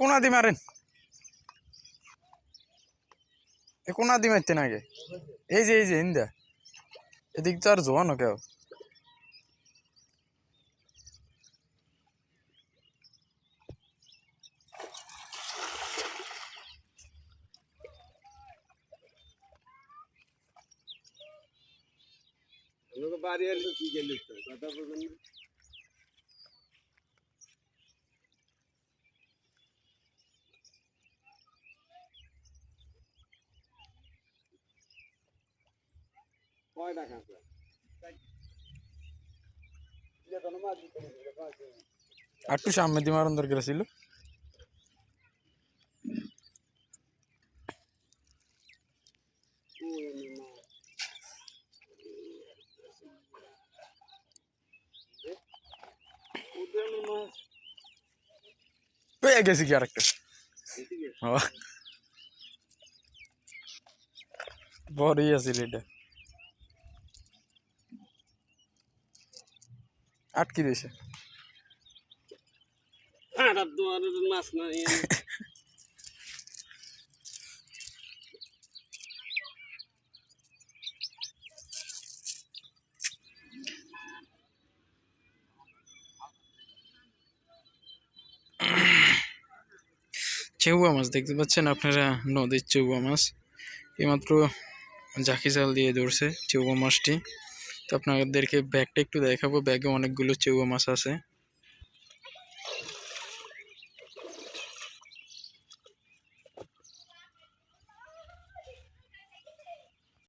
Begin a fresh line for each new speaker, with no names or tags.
কোনা দি মারেন? কোনা দি মারতেন আগে? এই যে এই যে, ইন্দা। এদিক তো আর জোয়ানো কেউ
আমাকে বাড়ি আসলে কি গেলিস তো কথা না। কয় টাকা
একটু সামনে দিয়ে মারন দরকার পেয়ে গেছি কি আরেকটা? বড়ই আছিল এটা। আটকি দিয়েছে।
মাছ না
চেউয়া মাছ দেখতে পাচ্ছেন আপনারা? নদীর চেউয়া মাছ। এইমাত্র জাকি জাল দিয়ে ধরছে চেউয়া মাছটি। তো আপনাদেরকে ব্যাগটা একটু দেখাবো। ব্যাগে অনেকগুলো চেউয়া মাছ আছে।